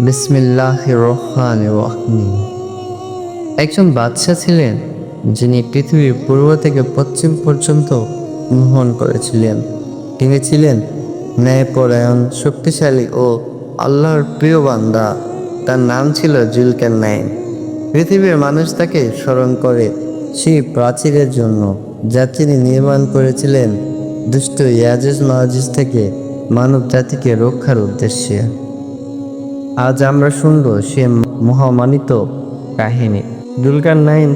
বিসমিল্লাহ একজন বাদশাহ ছিলেন যিনি পৃথিবীর পূর্ব থেকে পশ্চিম পর্যন্ত মোহন করেছিলেন। তিনি ছিলেন ন্যায়পরায়ণ, শক্তিশালী ও আল্লাহর প্রিয় বান্দা। তার নাম ছিল জুলকার নাইন পৃথিবীর মানুষ তাকে স্মরণ করে সেই প্রাচীরের জন্য, যা তিনি নির্মাণ করেছিলেন দুষ্ট ইয়াজিজ মাহাজিজ থেকে মানব জাতিকে রক্ষার উদ্দেশ্যে। আজ আমরা শুনব সে মহামানিত কাহিনী। দুলকার নাইন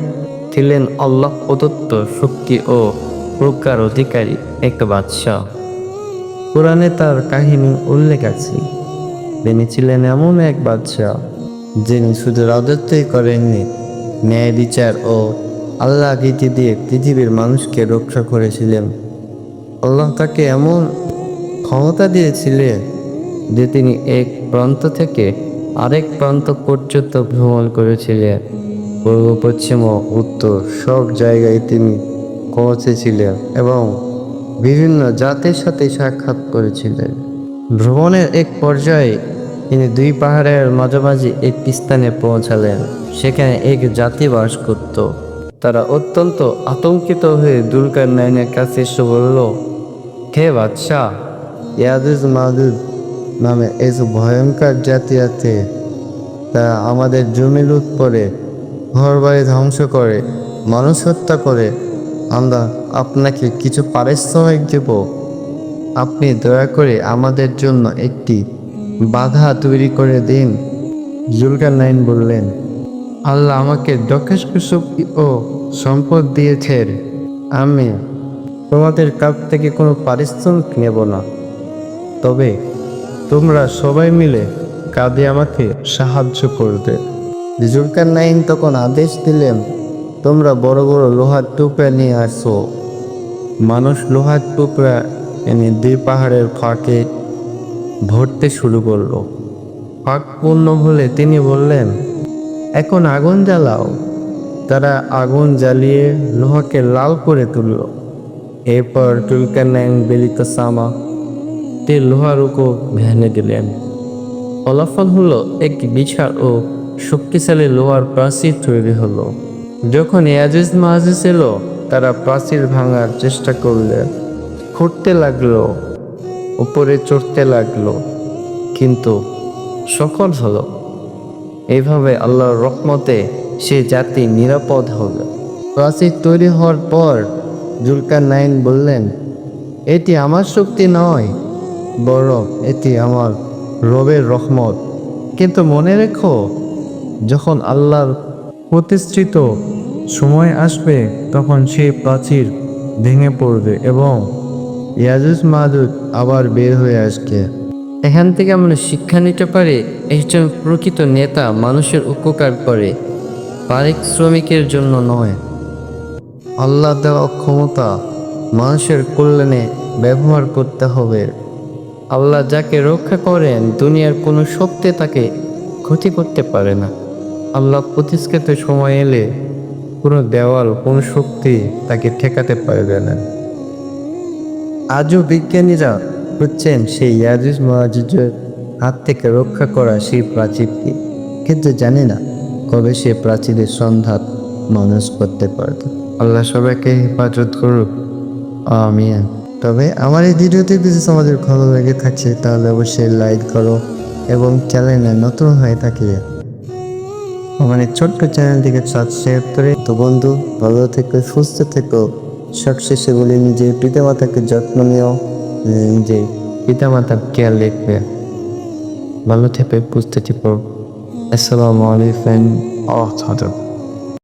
ছিলেন আল্লাহ প্রদত্ত শক্তি ও প্রজ্ঞার অধিকারী এক বাদশাহ। কোরআনে তার কাহিনী উল্লেখ আছে। তিনি ছিলেন এমন এক বাদশাহ, যিনি শুধু রাজত্বই করেননি, ন্যায় বিচার ও আল্লাহ রীতি দিয়ে পৃথিবীর মানুষকে রক্ষা করেছিলেন। আল্লাহ তাকে এমন ক্ষমতা দিয়েছিলেন যে তিনি এক প্রান্ত থেকে আরেক প্রান্ত পর্যন্ত ভ্রমণ করেছিলেন। পূর্ব, পশ্চিম ও উত্তর সব জায়গায় তিনি পৌঁছেছিলেন এবং বিভিন্ন জাতির সাথে সাক্ষাৎ করেছিলেন। ভ্রমণের এক পর্যায়ে তিনি দুই পাহাড়ের মাঝামাঝি একটি স্থানে পৌঁছালেন, সেখানে এক জাতি বাস করত তারা অত্যন্ত আতঙ্কিত হয়ে দুলকার নাইনের কাছে এসে বলল, হে বাদশাহ ইয়াদুজ মাদুদ নামে এই যে ভয়ঙ্কর জাতি আছে তারা আমাদের জমি লুট করে ঘর বাড়ি ধ্বংস করে, মানুষ হত্যা করে। আমরা আপনাকে কিছু পারিশ্রমিক দেব। আপনি দয়া করে আমাদের জন্য একটি বাধা তৈরি করে দিন। জুলকার নাইন বললেন, আল্লাহ আমাকে যথেষ্ট শক্তি ও সম্পদ দিয়েছেন। আমি তোমাদের কাছ থেকে কোনো পারিশ্রমিক নেব না। তবে তোমরা সবাই মিলে কাঁদে আমাকে সাহায্য করবে। জুলকার নাইন তখন আদেশ দিলেন তোমরা বড় বড় লোহার টুকরা নিয়ে আসো। মানুষ লোহার টুকরা এনে দুই পাহাড়ের ফাঁকে ভরতে শুরু করল। ফাঁক পূর্ণ হলে তিনি বললেন এখন আগুন জ্বালাও। তারা আগুন জ্বালিয়ে লোহাকে লাল করে তুলল। এরপর টুলকার নাইন বেলিত সামা তে লোহার উপর ভেঙে দিলেন। ফলাফল হলো এক বিশাল ও শক্তিশালী লোহার প্রাচীর তৈরি হলো। যখন ইয়াজিজ মাহাজিজ এলো, তারা প্রাচীর ভাঙার চেষ্টা করলে। খুঁড়তে লাগল, উপরে চড়তে লাগল, কিন্তু সফল হলো। এইভাবে আল্লাহর রহমতে সে জাতি নিরাপদ হবে। প্রাচীর তৈরি হওয়ার পর জুলকার নাইন বললেন, এটি আমার শক্তি নয় বরং এটি আমার রবের রহমত। কিন্তু মনে রেখো, যখন আল্লাহর প্রতিষ্ঠিত সময় আসবে, তখন সেই প্রাচীর ভেঙে পড়বে এবং ইয়াজুজ মাদুদ আবার বের হয়ে আসবে। এখান থেকে আমরা শিক্ষা নিতে পারি একজন প্রকৃত নেতা মানুষের উপকার করে, পারিক শ্রমিকের জন্য নয়। আল্লাহ দেওয়া ক্ষমতা মানুষের কল্যাণে ব্যবহার করতে হবে। আল্লাহ যাকে রক্ষা করেন, দুনিয়ার কোনো শক্তি তাকে ক্ষতি করতে পারে না। আল্লাহ প্রতিষ্ঠিত সময় এলে কোনো দেওয়াল, কোনো শক্তি তাকে ঠেকাতে পারবে না। আজও বিজ্ঞানীরা হচ্ছেন সেই ইয়াজুজ মহাজুজের হাত থেকে রক্ষা করা সেই প্রাচীরকে কিন্তু জানি না কবে সে প্রাচীরের সন্ধান মানুষ করতে পারত আল্লাহ সবাইকে হেফাজত করুক। আমিন। তবে আমার এই ভিডিওতে যদি তোমাদের ভালো লেগে থাকছে তাহলে অবশ্যই লাইক করো এবং চ্যানেলে নতুন হয়ে থাকলে আমার এই ছোট্ট চ্যানেলটিকে সাবস্ক্রাইব করে। তো বন্ধু, ভালো থেকো, সুস্থ থেকো। সবশেষে বলি, নিজের পিতামাতাকে যত্ন নিও নিজে পিতামাতার কেয়ার লিখবে ভালো থেকে বুঝতে পারো আসসালামু আলাইকুম। আহ